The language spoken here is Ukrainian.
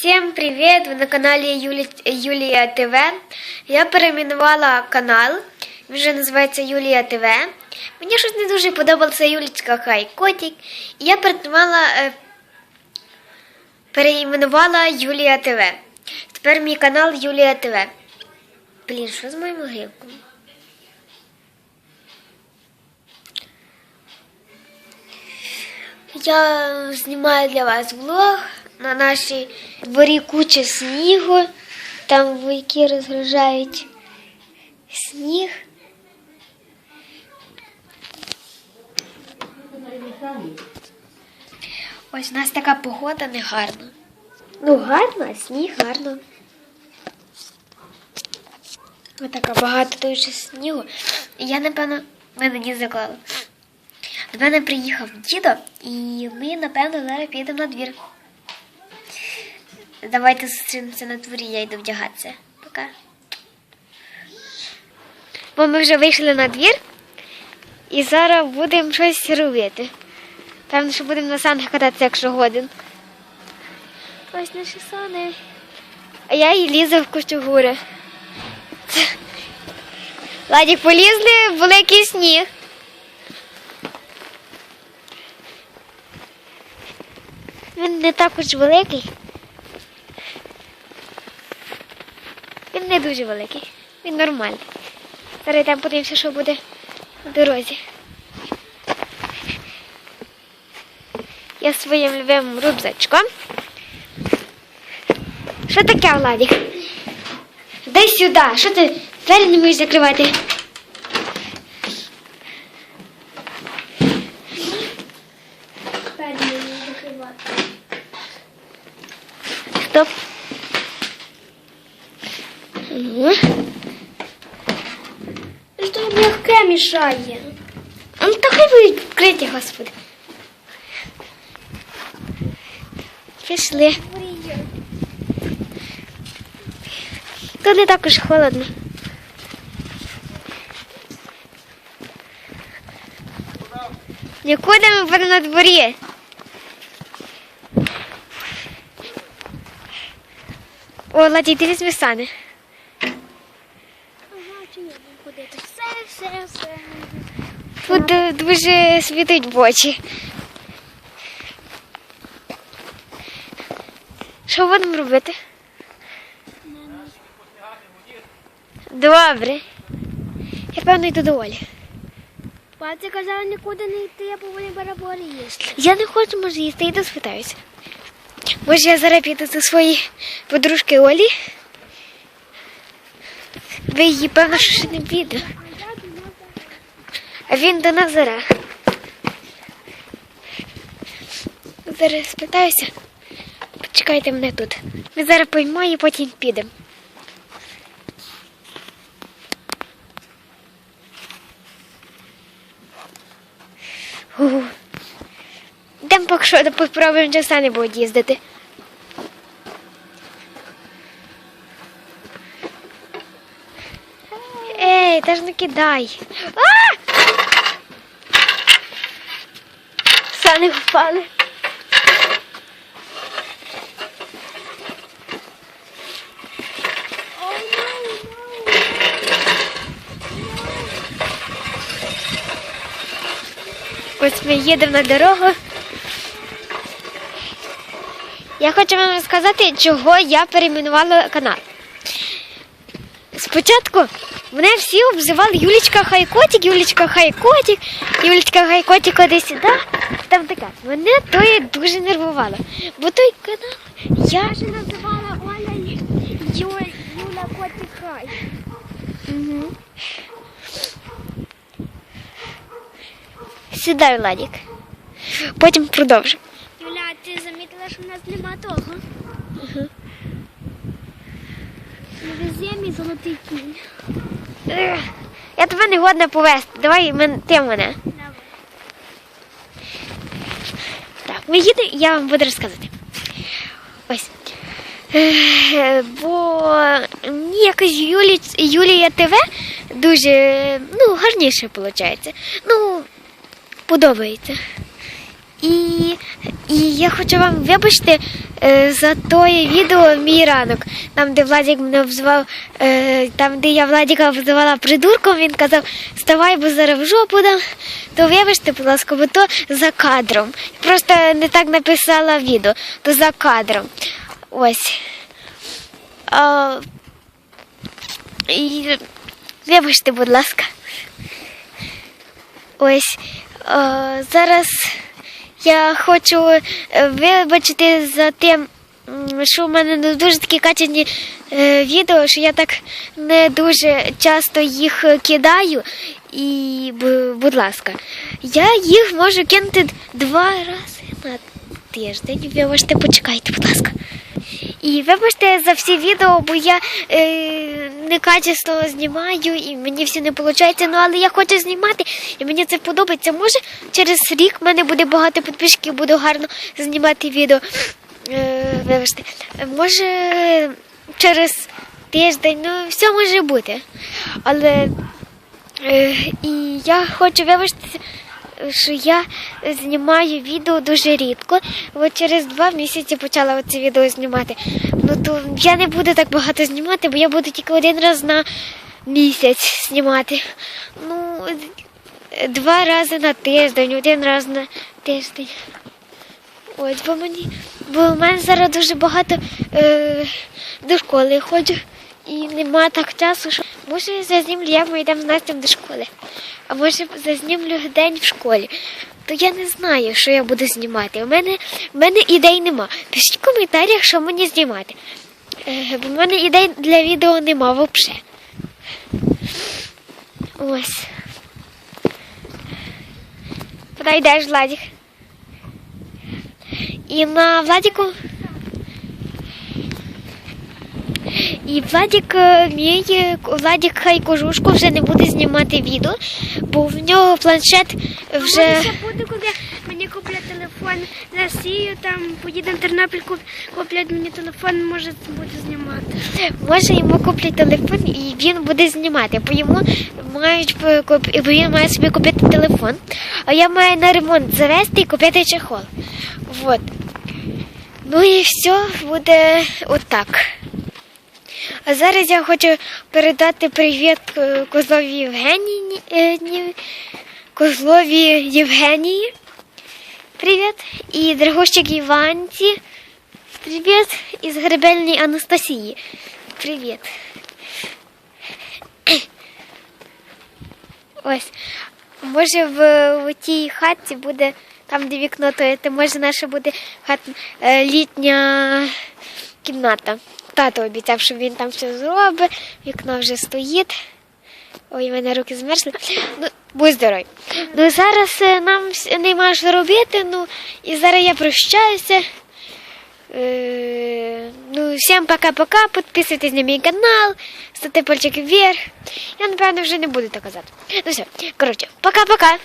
Всем привет! Ви на каналі Юлі... Юлія ТВ. Я перейменувала канал. Він вже називається Юлія ТВ. Мені щось не дуже подобалося Юлічка Хай Котик. І я е, переіменувала Юлія ТВ. Тепер мій канал Юлія ТВ. Блін, що з моїм гривком? Я знімаю для вас влог. На нашій дворі куча снігу. Там вуйки розгружають сніг. Ось у нас така погода не гарна. Ну, гарно, а сніг гарно. Ось така багато дуже снігу. Я, напевно, мене не заклала. До мене приїхав дідо, і ми, напевно, зараз підемо на двір. Давайте зустрінемося на дворі, я йду вдягатися. Пока. Бо ми вже вийшли на двір і зараз будемо щось робити. Певно, що будемо на санах кататися, якщо годин. Ось наші сани. А я і лізу в кучугури. Ладік, полізли в великий сніг. Він не також великий. Не дуже великий. Він нормальний. Зараз там подивимося, що буде в дорозі. Я своїм любимим рюкзачком. Що таке, Владик? Дай сюди. Що ти двері не можеш закривати? Стоп. Угу. Мягкое? Ну, то хай будуть господи. Пішли. Тут не також холодно. Нікуди ми будемо на дворі. О, Ладі, ти візьми сани. Ага, чи ні, куди то все, все, все. Тут е, дуже світить в очі. Що будемо робити? Добре. Я певно йду до Олі. Паця казала нікуди не йти, я повинен бараболі їсти. Я не хочу, може, їсти, йду спитаюся. Може, я зараз піду до своєї подружки Олі. Ви її, певно, що ще не піде. Він до Назара. Зараз спитаюся. Почекайте мене тут. Ми зараз поїмо і потім підемо. Йдемо поки що попробуємо чи самі будуть їздити. Ей, та ж не кидай. А! Сани впали. Ось ми їдемо на дорогу. Я хочу вам розказати, чого я перейменувала канал. Спочатку мене всі обзивали Юлічка Хайкотик, Юлічка Хайкотик, Юлічка Хайкотик куди сюди. Там таке. Мене то є дуже нервувало. Бо той канал я Я же називала Оля Юля, Юля Котикай. Угу. Сідай, Владик. Потім продовжимо. Юля, ти замітила, що в нас нема того? Не везе мій золотий кінь. Я тебе не годна повезти. Давай мен- ти мене. Так, ми їдемо, я вам буду розказувати. Ось. Е, Бо мені якось Юлі, Юлія ТВ дуже ну, гарніше виходить. Ну, подобається. І, і я хочу вам вибачити е, за той відео мій ранок, там, де Владик мене обзивав, е, там, де я Владика обзивала придурком, він казав, вставай, бо зараз в жопу дам. То вибачте, будь ласка, бо то за кадром. Просто не так написала відео, то за кадром. Ось. А, вибачте, будь ласка. Ось е, зараз я хочу е, вибачити за те, що в мене не дуже такі качені е, відео, що я так не дуже часто їх кидаю. І, будь ласка, я їх можу кинути два рази на тиждень. Вибачте, почекайте, будь ласка. І вибачте за всі відео, бо я е, некачественно знімаю і мені все не виходить. Ну але я хочу знімати, і мені це подобається. Може, через рік в мене буде багато підписчиків, буду гарно знімати відео. Е, вибачте, може через тиждень, ну все може бути. Але е, і я хочу вибачитися що я знімаю відео дуже рідко. От через два місяці почала оце відео знімати. Ну то я не буду так багато знімати, бо я буду тільки один раз на місяць знімати. Ну, два рази на тиждень, один раз на тиждень. Ось, бо мені, бо в мене зараз дуже багато е, до школи ходжу і нема так часу, що може я зазнімлю, як ми йдемо з Настю до школи. А може зазнімлю день в школі. То я не знаю, що я буду знімати. У мене, в мене ідей нема. Пишіть в коментарях, що мені знімати. Е, бо в мене ідей для відео нема взагалі. Ось. Куди йдеш, Владик? І на Владику. І Владик е, мій, е, Владик хай кожушку вже не буде знімати відео, бо в нього планшет вже. Ще буде, коли мені куплять телефон на Росію, там поїдемо в Тернопіль, куплять мені телефон, може буде знімати. Може йому куплять телефон і він буде знімати, бо йому мають бо він має собі купити телефон, а я маю на ремонт завести і купити чехол. Вот. Ну і все буде отак. А зараз я хочу передати привіт е, Козлові Євгенії. е, Козлові Євгенії. Привіт. І Драгощик Іванці. Привіт. Із Гребельній Анастасії. Привіт. Ось. Може в, в тій хатці буде, там де вікно, то може наша буде хат, е, літня кімната. Тато обіцяв, що він там все зробить, вікно вже стоїть. Ой, у мене руки змерзли. Ну, будь здоровий. Ну зараз е, нам вс- нема що робити, ну і зараз я прощаюся. Е, ну, всім пока-пока. Підписуйтесь на мій канал, ставте пальчик вверх. Я, напевно, вже не буду так казати. Ну все, коротше, пока-пока.